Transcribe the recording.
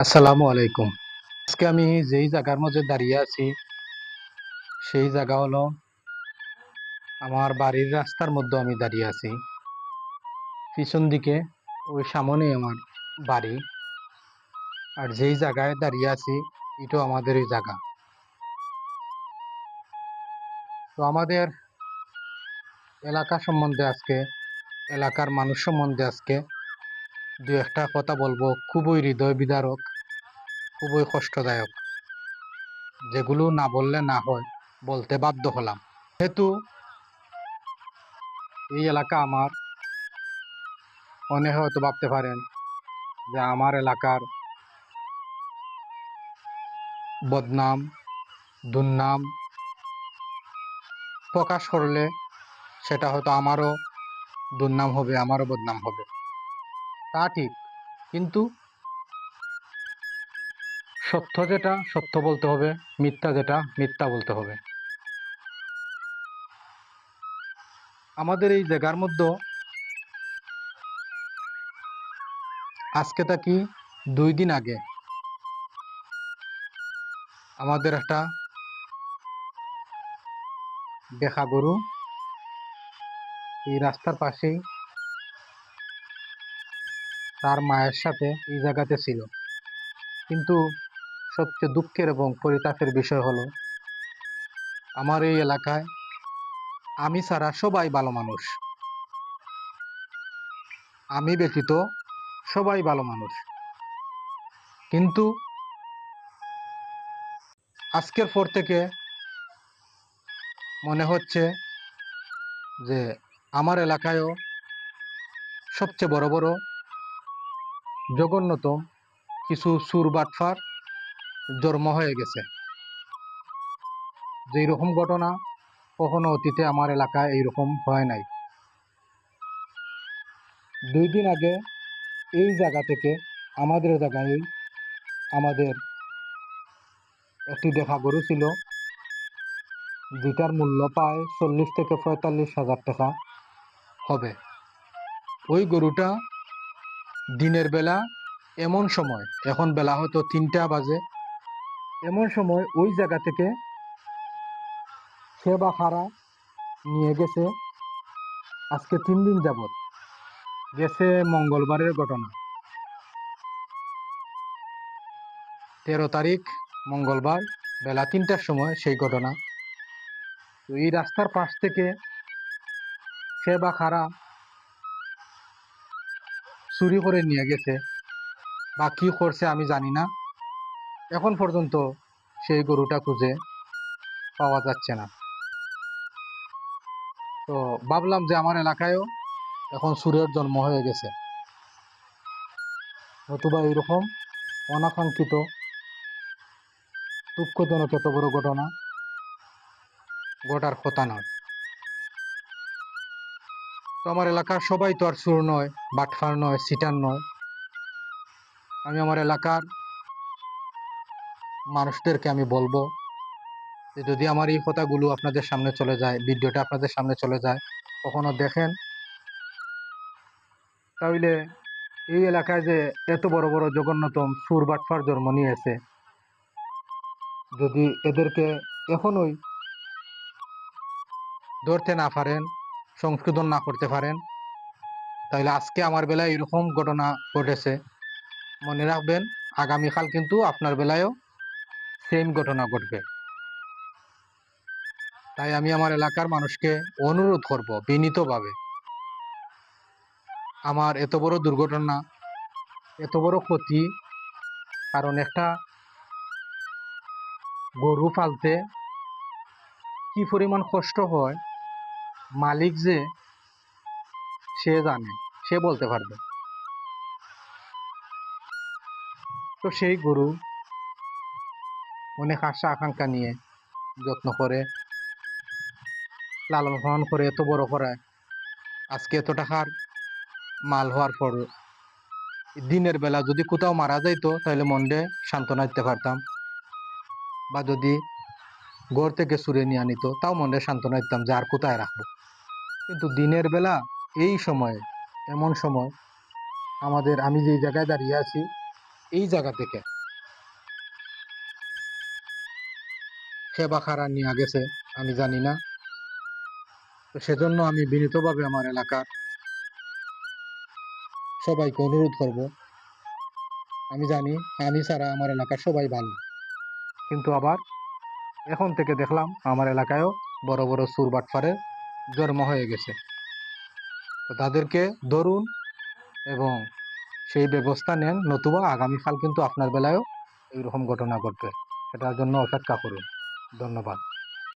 আসসালামু আলাইকুম। আজকে আমি যেই জায়গার মধ্যে দাঁড়িয়ে আছি, সেই জায়গা হলো আমার বাড়ির রাস্তার মধ্যে আমি দাঁড়িয়ে আছি। পিছন দিকে ওই সামনে আমার বাড়ি। আর যেই জায়গায় দাঁড়িয়ে আছি, এটাও আমাদের এই জায়গা। তো আমাদের এলাকা সম্বন্ধে আজকে, এলাকার মানুষ সম্বন্ধে আজকে দু একটা কথা বলব। খুবই হৃদয় বিদারক খুবই কষ্টদায়ক। যেগুলো না বললে না হয়, বলতে বাধ্য হলাম। যেহেতু এই এলাকা আমার, অনেকে হয়তো ভাবতে পারেন যে আমার এলাকার বদনাম, দুর্নাম প্রকাশ করলে সেটা হয়তো আমারও দুর্নাম হবে, আমারও বদনাম হবে। তা ঠিক, কিন্তু সত্য যেটা, সত্য বলতে হবে, মিথ্যা যেটা, মিথ্যা বলতে হবে। আমাদের এই জায়গার মধ্যে আজকে থাকি দুই দিন আগে। আমাদের একটা দেখা গরু এই রাস্তার পাশেই তার মায়ের সাথে এই জায়গাতে ছিল। কিন্তু সবচেয়ে দুঃখের এবং পরিতাপের বিষয় হলো, আমার এই এলাকায় আমি ছাড়া সবাই ভালো মানুষ। আমি ব্যতীত সবাই ভালো মানুষ। কিন্তু আজকের পর থেকে মনে হচ্ছে যে আমার এলাকায়ও সবচেয়ে বড় বড় জঘন্যতম কিছু সুর বাটফার জন্ম হয়ে গেছে। যেই রকম ঘটনা, কখনো অতীতে আমার এলাকায় এইরকম হয় নাই। দুই দিন আগে এই জায়গা থেকে, আমাদের জায়গায় আমাদের একটি দেখা গরু ছিল, যেটার মূল্য প্রায় চল্লিশ থেকে পঁয়তাল্লিশ হাজার টাকা হবে। ওই গরুটা দিনের বেলা এমন সময়, এখন বেলা হয়তো তিনটা বাজে এমন সময় ওই জায়গা থেকে সে বা নিয়ে গেছে। আজকে তিন দিন যাবত গেছে মঙ্গলবারের ঘটনা। তেরো তারিখ, মঙ্গলবার বেলা তিনটার সময় সেই ঘটনা। তো এই রাস্তার পাশ থেকে সে বা খারা চুরি করে নিয়ে গেছে। বা কি করছে আমি জানি না। এখন পর্যন্ত সেই গরুটা খুঁজে পাওয়া যাচ্ছে না। তো ভাবলাম যে আমার এলাকায়ও এখন সুরের জন্ম হয়ে গেছে। নতুবা এরকম অনাকাঙ্ক্ষিত দুঃখজনক এত বড় ঘটনা ঘটার কথা নয়। তো আমার এলাকার সবাই তো আর সুর নয় বাটফার নয়, সিটার নয়। আমি আমার এলাকার মানুষদেরকে আমি বলব যে যদি আমার এই কথাগুলো আপনাদের সামনে চলে যায়, ভিডিওটা আপনাদের সামনে চলে যায়, কখনো দেখেন, তাহলে এই এলাকায় যে এত বড় বড় জঘন্যতম সুর বাটফার জন্ম নিয়েছে, যদি এদেরকে এখনোই ধরতে না পারেন, সংশোধন না করতে পারেন, তাহলে আজকে আমার বেলায় এরকম ঘটনা ঘটেছে। মনে রাখবেন, আগামীকাল কিন্তু আপনার বেলায়ও সেম ঘটনা ঘটবে। তাই আমি আমার এলাকার মানুষকে অনুরোধ করব বিনীতভাবে। আমার এত বড় দুর্ঘটনা, এত বড় ক্ষতি, কারণ একটা গরু পালতে কি পরিমাণ কষ্ট হয়, মালিক যে, সে জানে, সে বলতে পারবে। তো সেই গরু অনেক আশা, আকাঙ্ক্ষা নিয়ে যত্ন করে, লালন পালন করে এত বড় করায় আজকে এত টাকার মাল হওয়ার পর দিনের বেলা যদি কোথাও মারা যাইতো, তাহলে মনডে সান্ত্বনা দিতে পারতাম। বা যদি ঘর থেকে সুরে নিয়ে আনিত, তাও মনে সান্ত্বনা দিতাম যে আর কোথায় রাখব। কিন্তু দিনের বেলা এই সময়ে, এমন সময় আমাদের, আমি যেই জায়গায় দাঁড়িয়ে আছি, এই জায়গা থেকে কে বা কারা নিয়ে গেছে, আমি জানি না। তো সেজন্য আমি বিনীতভাবে আমার এলাকার সবাইকে অনুরোধ করব। আমি জানি, আমি ছাড়া আমার এলাকার সবাই ভালো। কিন্তু আবার এখন থেকে দেখলাম, আমার এলাকায়ও বড় বড় সুর বাটফারে জন্ম হয়ে গেছে। তো তাদেরকে ধরুন এবং সেই ব্যবস্থা নেন, নতুবা আগামীকাল কিন্তু আপনার বেলায়ও এইরকম ঘটনা ঘটবে। সেটার জন্য অপেক্ষা করুন। ধন্যবাদ।